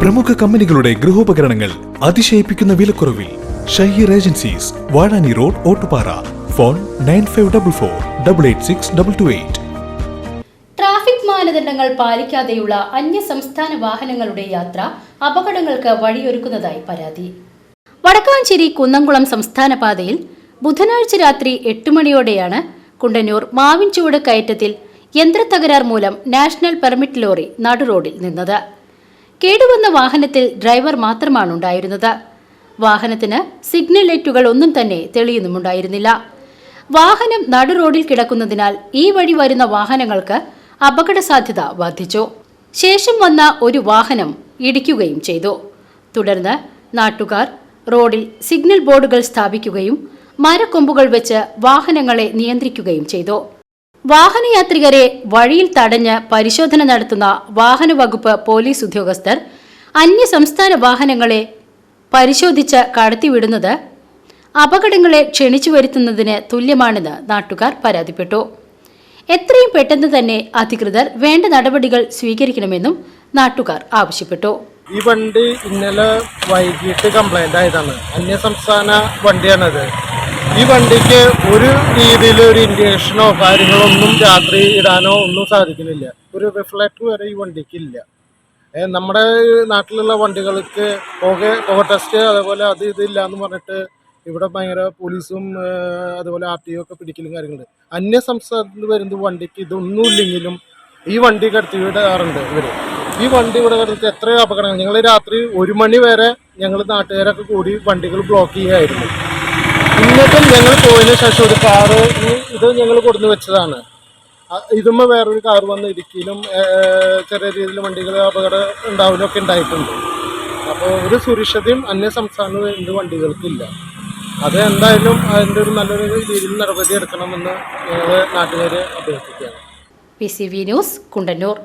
പ്രമുഖ കമ്പനികളുടെ ഗൃഹോപകരണങ്ങൾ അതിശയിപ്പിക്കുന്ന വിലക്കുറവിൽ Shaheer agencies Vazhani road Ottupara. Phone nine five double four double eight six double two eight. Traffic മാനദണ്ഡങ്ങൾ പാലിക്കാതെയുള്ള അന്യ സംസ്ഥാന വാഹനങ്ങളുടെ യാത്ര അപകടങ്ങൾക്ക് വഴിയൊരുക്കുന്നതായി പരാതി. വടക്കാഞ്ചേരി കുന്നംകുളം സംസ്ഥാന പാതയിൽ ബുധനാഴ്ച രാത്രി എട്ട് മണിയോടെയാണ് കുണ്ടന്നൂർ മാവിൻചുവട് കയറ്റത്തിൽ യന്ത്രത്തകരാർ മൂലം നാഷണൽ പെർമിറ്റ് ലോറി നടുറോഡിൽ നിന്നത്. കേടുവന്ന വാഹനത്തിൽ ഡ്രൈവർ മാത്രമാണ് ഉണ്ടായിരുന്നത് വാഹനത്തിന് സിഗ്നൽ ലൈറ്റുകൾ ഒന്നും തന്നെ തെളിയുന്നുമുണ്ടായിരുന്നില്ല. വാഹനം നടു റോഡിൽ കിടക്കുന്നതിനാൽ ഈ വഴി വരുന്ന വാഹനങ്ങൾക്ക് അപകട സാധ്യത വർദ്ധിച്ചു. ശേഷം വന്ന ഒരു വാഹനം ഇടിക്കുകയും ചെയ്തു. തുടർന്ന് നാട്ടുകാർ റോഡിൽ സിഗ്നൽ ബോർഡുകൾ സ്ഥാപിക്കുകയും മരക്കൊമ്പുകൾ വെച്ച് വാഹനങ്ങളെ നിയന്ത്രിക്കുകയും ചെയ്തു. വാഹനയാത്രികരെ വഴിയിൽ തടഞ്ഞ് പരിശോധന നടത്തുന്ന വാഹന വകുപ്പ് പോലീസ് ഉദ്യോഗസ്ഥർ അന്യ സംസ്ഥാന വാഹനങ്ങളെ പരിശോധിച്ച് കടത്തിവിടുന്നത് അപകടങ്ങളെ ക്ഷണിച്ചു വരുത്തുന്നതിന് തുല്യമാണെന്ന് നാട്ടുകാർ പരാതിപ്പെട്ടു. എത്രയും പെട്ടെന്ന് തന്നെ അധികൃതർ വേണ്ട നടപടികൾ സ്വീകരിക്കണമെന്നും നാട്ടുകാർ ആവശ്യപ്പെട്ടു. ഈ വണ്ടി ഇന്നലെ വൈകിട്ട് കംപ്ലൈന്റ് ആയതാണ്. അന്യ സംസ്ഥാന വണ്ടിയാണത്. ഈ വണ്ടിക്ക് ഒരു രീതിയിൽ ഒരു ഇൻഡിക്കേഷനോ കാര്യങ്ങളോ ഒന്നും രാത്രി ഇടാനോ ഒന്നും സാധിക്കുന്നില്ല. ഒരു റിഫ്ലക്ട് വരെ ഈ വണ്ടിക്ക് ഇല്ല നമ്മുടെ നാട്ടിലുള്ള വണ്ടികൾക്ക് പുക പുക ടെസ്റ്റ് അതേപോലെ അത് ഇതില്ല എന്ന് പറഞ്ഞിട്ട് ഇവിടെ ഭയങ്കര പോലീസും അതുപോലെ ആർ ടി ഒക്കെ പിടിക്കലും കാര്യങ്ങളുണ്ട്. അന്യ സംസ്ഥാനത്ത് വരുന്ന വണ്ടിക്ക് ഇതൊന്നും ഇല്ലെങ്കിലും ഈ വണ്ടി കടത്തി വിടാറുണ്ട് ഇവർ. ഈ വണ്ടി ഇവിടെ കടത്തി എത്രയോ അപകടങ്ങൾ. ഞങ്ങൾ രാത്രി ഒരു മണി വരെ ഞങ്ങൾ നാട്ടുകാരൊക്കെ കൂടി വണ്ടികൾ ബ്ലോക്ക് ചെയ്യുകയായിരുന്നു എന്നിട്ടും ഞങ്ങൾ പോയതിനു ശേഷം ഒരു കാറ് ഇത് ഞങ്ങൾ കൊടുന്നു വെച്ചതാണ്. ഇതുമ്മ വേറൊരു കാർ വന്ന് ഇടുക്കിയിലും ചെറിയ രീതിയിൽ വണ്ടികൾ അപകടം ഉണ്ടാവലൊക്കെ ഉണ്ടായിട്ടുണ്ട്. അപ്പോൾ ഒരു സുരക്ഷതയും അന്യ സംസ്ഥാനവും എന്ത് വണ്ടികൾക്കില്ല. അത് എന്തായാലും അതിന്റെ ഒരു നല്ലൊരു രീതിയിൽ നടപടി എടുക്കണമെന്ന് ഞങ്ങൾ നാട്ടുകാരെ അഭ്യർത്ഥിക്കുകയാണ്. P C V news Kundannoor.